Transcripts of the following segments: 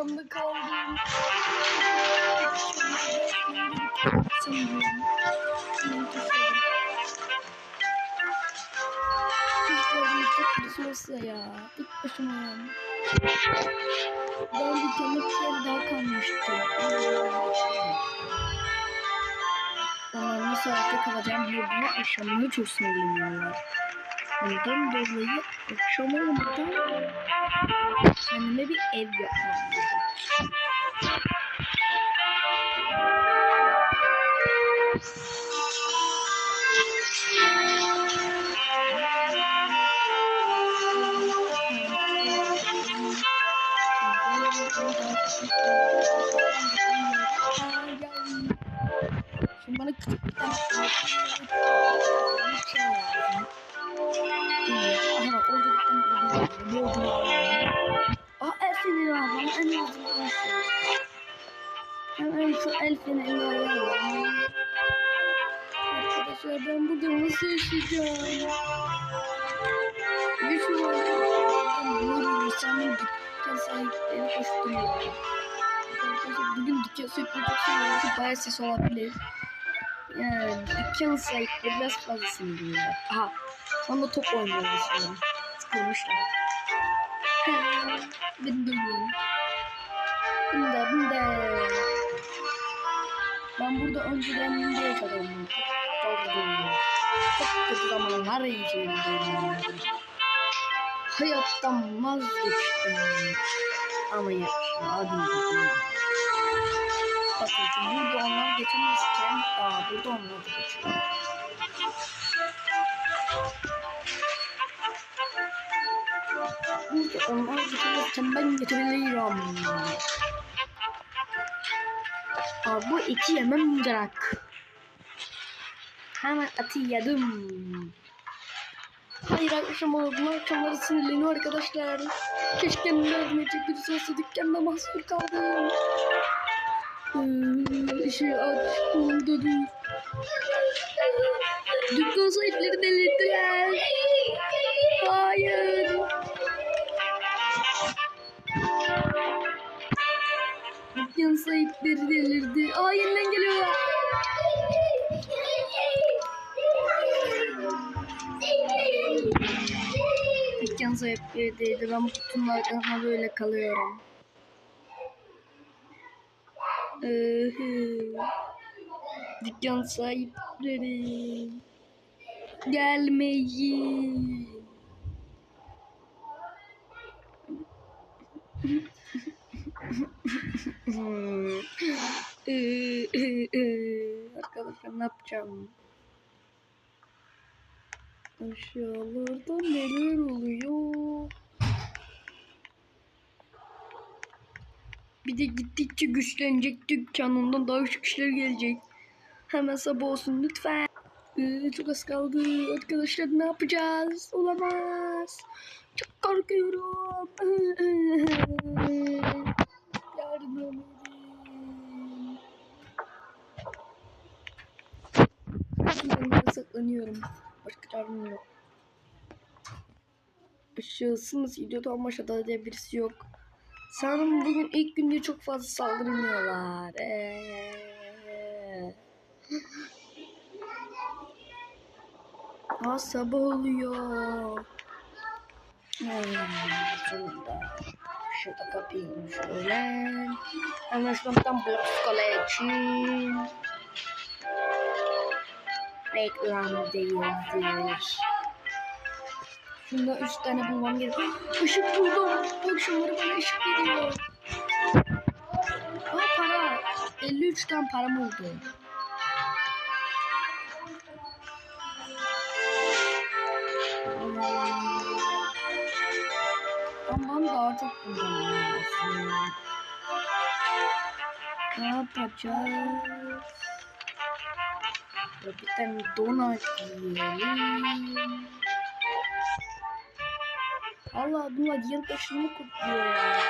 arkamda kaldım. Olsa ya. Tek başıma yani. Ben bir yer daha kalmıştı. Onlar nasıl hayatta kalacağım diye buna akşamları çok sinirleniyorlar. Ondan dolayı akşam olmadan kendime bir ev yapmam Ha ha! Şey. Hemen şu el fenerini. Arkadaşlar ben burada nasıl yaşayacağım? Bir şu var. Bunu insanın dükkan sahipleri koşturuyor. Arkadaşlar bugün dükkan sahipleri. Bayağı ses olabilir. Yani dükkan sahipleri biraz fazla sinirliyorlar. Aha. Anda top oynuyoruz şimdi. Sıkılmışlar. Beni duymayın. Burada önceden bunda yaşadım. Çok kötü zamanlar geçirdim. Hayattan vazgeçtim. Ama yaşadım. Bakın burada onlar geçemezken aa burada onlar da geçiyor. Burada onlar geçemezken ben geçebilirim. Bu eti yemem gerek. Hemen eti yedim. Hayır akşam oldu. Akşamları sinirleniyor arkadaşlar. Keşke yardım edecek birisi olsa dükkanda mahsur kaldım. Ee, işi aç burada dur. Dükkan sahipleri delirdiler. Hayır. Dükkan sahipleri delirdi. Aa yeniden geliyorlar. Dükkan sahipleri değildi. Ben bu kutunun arkasına böyle kalıyorum. Dükkan sahipleri gelmeyin. Arkadaşlar ne yapacağım? Aşağılarda neler oluyor? Bir de gittikçe güçlenecek dükkanından daha çok kişiler gelecek. Hemen sabah olsun lütfen. Ee, çok az kaldı. Arkadaşlar ne yapacağız? Olamaz. Çok korkuyorum. saklanıyorum. Başka çarem yok. Işığısınız gidiyordu ama aşağıda diye birisi yok. Sanırım bugün ilk günde çok fazla saldırmıyorlar. Ee... Aa sabah oluyor. Hmm, sonunda. Şurada kapayım şöyle. Anlaşmaktan Blox için. Reklam değildir. Şunda üç tane bulmam gerekiyor. Işık buldum. Bak şunları bana ışık veriyor. Aa para. 53 tane param oldu. Aman daha çok lazım. Ne yapacağız? Bir tane donat yiyelim. Allah bunlar yılbaşını kutluyor ya.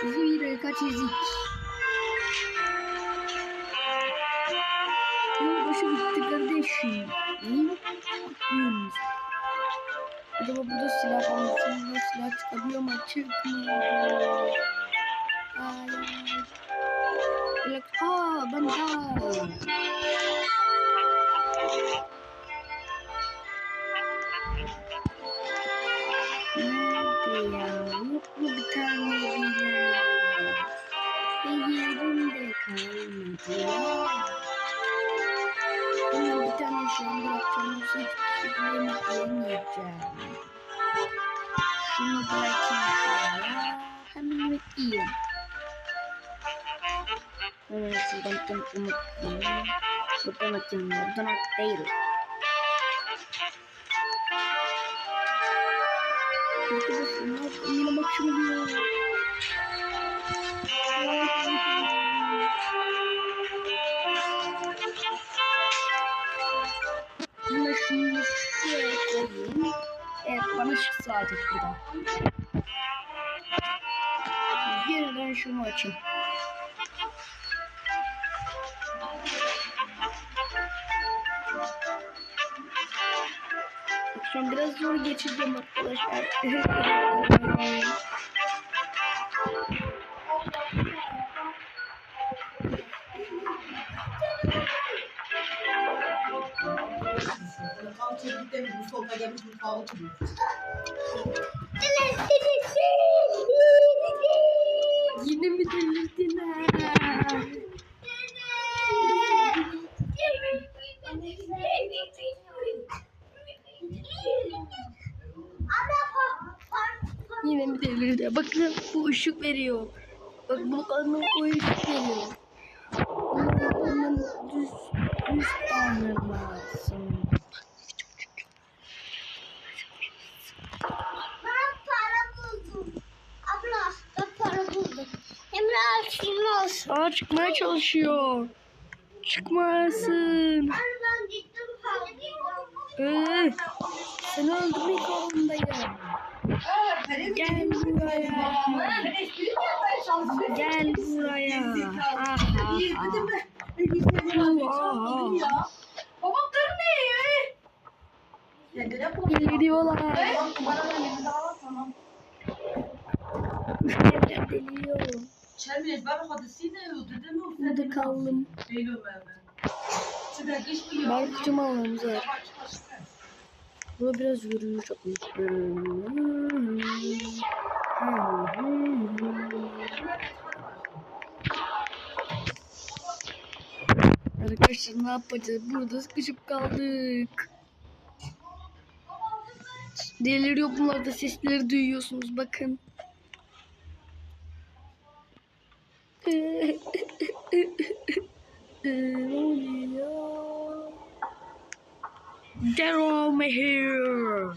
Sizi bir kaç ezik. Yılbaşı bitti kardeşim. Neyi kutluyorsunuz? Acaba burada silah almışsınız. Silah çıkabiliyor mu? Çıkmıyor. Hemen şuradan tüm unutmayayım. Buradan atayım. Buradan at değil. Yine bak şunu diyor. Hemen şunu şuraya koyayım. Evet bana ışık sağlayacak burada. Yeniden şunu açayım. çalışacağım. Biraz zor geçireceğim arkadaşlar. Yine mi delirdiler? Yine bir devirde. Bakın bu ışık veriyor. Bak bu kanın o ışık veriyor. Bunun düz, düz tane lazım. Aa çıkmaya çalışıyor. Çıkmasın. Ee, seni öldürmek zorundayım. Gel buraya. Gel buraya. Aha. Aha. Pamukları ne? Gidiyorlar. Geliyor. Çelmiyeş ben hadisiyle öldürdüm. Hadi kaldım. Belum ben. Ben kutumu alalım zaten. Burada biraz yürüyüş yapayım. Arkadaşlar ne yapacağız? Burada sıkışıp kaldık. Deliriyor bunlar da sesleri duyuyorsunuz bakın. ne oluyor? Get over here.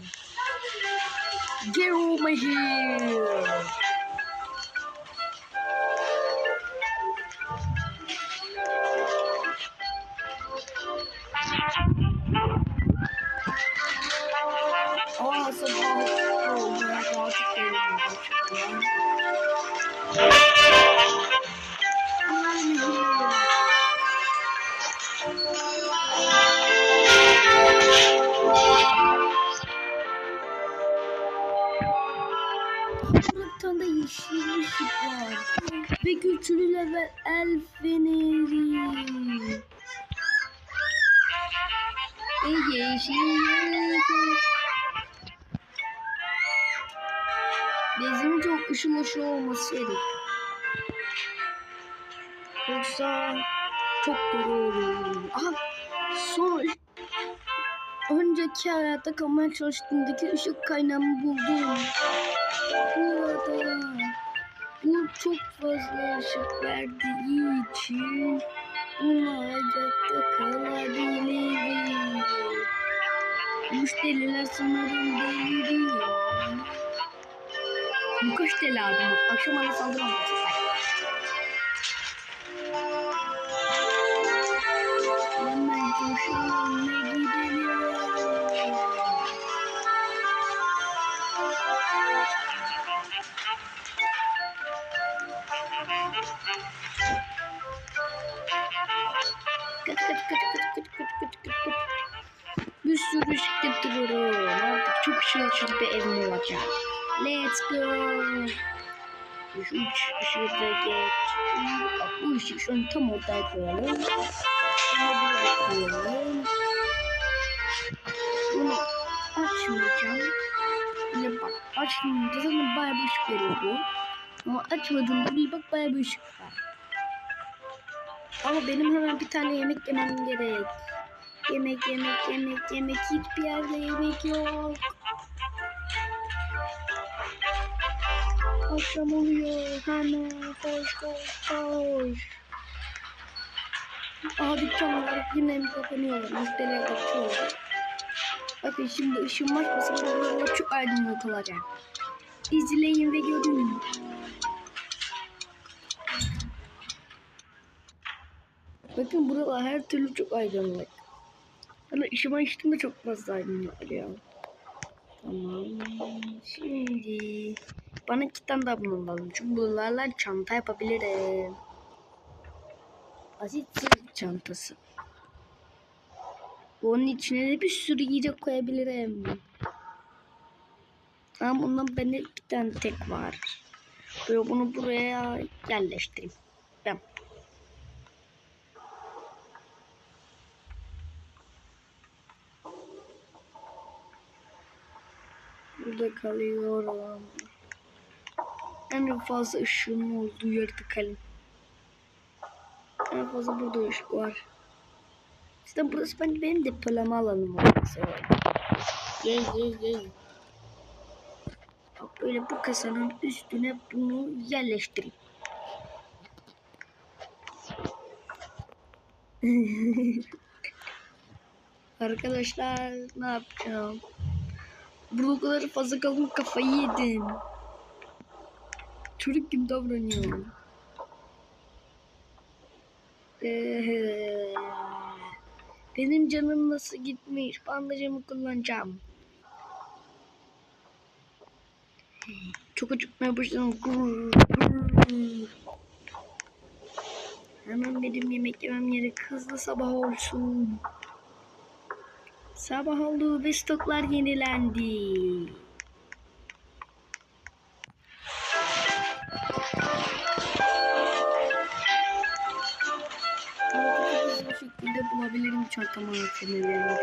Get over here. Işıl olması gerek. Yoksa çok kötü olur. Aha son önceki hayatta kalmaya çalıştığımdaki ışık kaynağımı buldum. Burada bu çok fazla ışık verdiği için bunu hayatta kalabilirim. Müşteriler sanırım deliriyor. Bu kaç deli abi. Akşam ana saldırı olmayacak. Let's go. Üç ışığı da geç. Bak bu ışığı şu an tam ortaya koyalım. Buraya koyalım. Bunu açmayacağım. Yine bak açtığımda zaten bayağı bir ışık veriyor bu. Ama açmadığımda bir bak bayağı bir ışık var. Ama benim hemen bir tane yemek yemem gerek. Yemek yemek yemek yemek hiçbir yerde yemek yok. Akşam oluyor hemen koş koş koş. Aha dükkanlar yine mi kapanıyorlar? Müşteriler kaçıyor. Bakın şimdi ışığım açmasın buralar çok aydınlık olacak. İzleyin ve görün. Bakın buralar her türlü çok aydınlık. Hani ışığımı açtığımda çok fazla aydınlık oluyor. Tamam. Şimdi bana iki tane daha bunun lazım. Çünkü bunlarla çanta yapabilirim. Asit sırt çantası. Onun içine de bir sürü yiyecek koyabilirim. Ama bundan bende iki tane tek var. Böyle bunu buraya yerleştireyim. Ben. Burada kalıyorum. En fazla ışığın olduğu yerde kalayım. En fazla burada ışık var. İşte burası bence benim depolama alanım olması. Yey yey yey. Böyle bu kasanın üstüne bunu yerleştireyim. Arkadaşlar ne yapacağım? Burada kadar fazla kaldım kafayı yedim. Çocuk gibi davranıyorum. Ee, benim canım nasıl gitmiş? Bandajımı kullanacağım. Çok acıkmaya başladım. Hemen benim yemek yemem gerek. Hızlı sabah olsun. Sabah oldu ve stoklar yenilendi. Çantamı malzemelerini.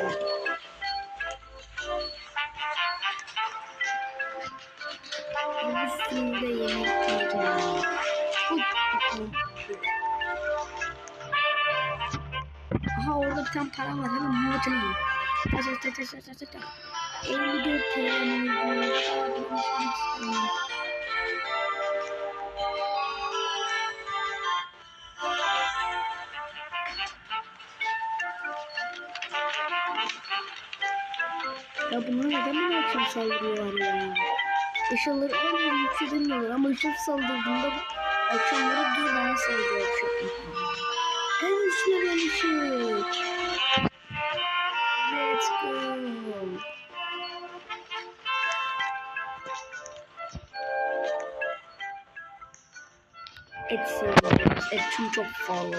Bir sürü de yemek yiyeceğim. Aha orada bir tane para var. Hemen bunu atalım. Taş taş taş taş taş taş taş. 54 TL. Ya bunlar neden bana akşam saldırıyorlar ya? Işılları öyle yükselmiyorlar ama ışıl saldırdığında akşamları düz bana saldırıyor çok En güçlü ben ışık. Let's go. Et seviyorum. Et çünkü çok fazla.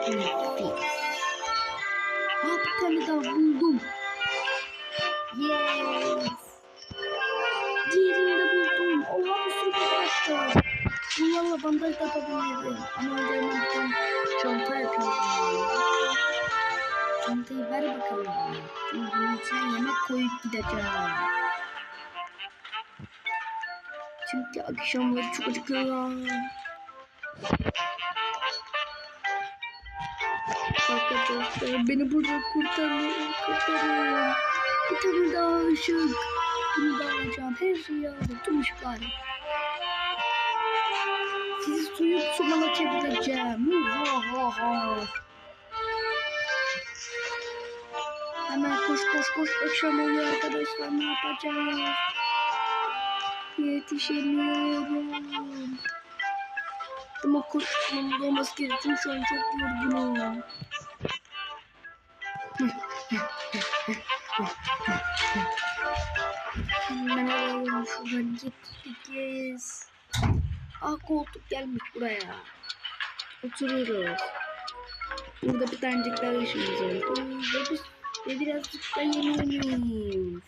Ha bir tane daha buldum. Yes. Diğerini de buldum. Oha bir sürü başka. Bunlarla bandaj da yapabilirim. Ama önce hemen bir tane çanta yapayım. Çantayı ver bakalım. Çünkü bunun içine yemek koyup gideceğim. Çünkü akşamları çok acıkıyorum. Arkadaşlar beni burada kurtarın, kurtarın. Bir tane daha ışık. Bunu da alacağım. Her şeyi aldım. Tüm ışıkları. Sizi suyup sumana çevireceğim. Ha ha ha. Hemen koş koş koş. Akşam oluyor arkadaşlar. Ne yapacağız? Yetişemiyorum. Ama koşmam olması gerekiyor. Şu an çok yorgunum. Hemen alalım şuradan gittik. Ah koltuk gelmiş buraya. Oturuyoruz. Burada bir tanecik daha işimiz oldu. Ve, biz, ve birazcık da yeniyoruz.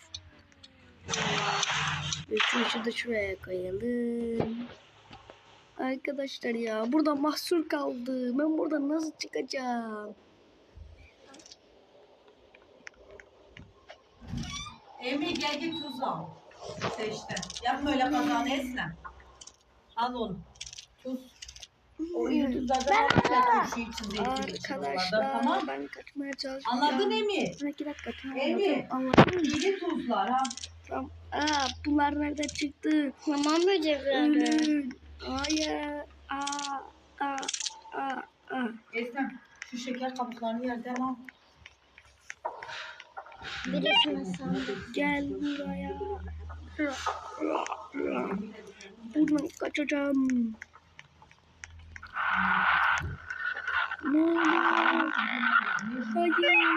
Ve şu de şuraya koyalım. Arkadaşlar ya burada mahsur kaldı. Ben buradan nasıl çıkacağım? Emre gel git tuz al. Seçtim. Yapma öyle kazanı esne. Al onu. Tuz. O YouTube'da da var ya bir şey çiziyorsun Arkadaşlar tamam. ben kaçmaya çalışacağım. Anladın Emi? Bir iki dakika tamam Emi. anladım. Anladım. İyi tuzlar ha. Tamam. Aa, bunlar nereden çıktı? Tamam böcekler. Ölün. Hayır. Aa, aa, aa, aa. Esnem şu şeker kabuklarını yerden al. Gel buraya. Buradan kaçacağım. Ne olur. Hayır.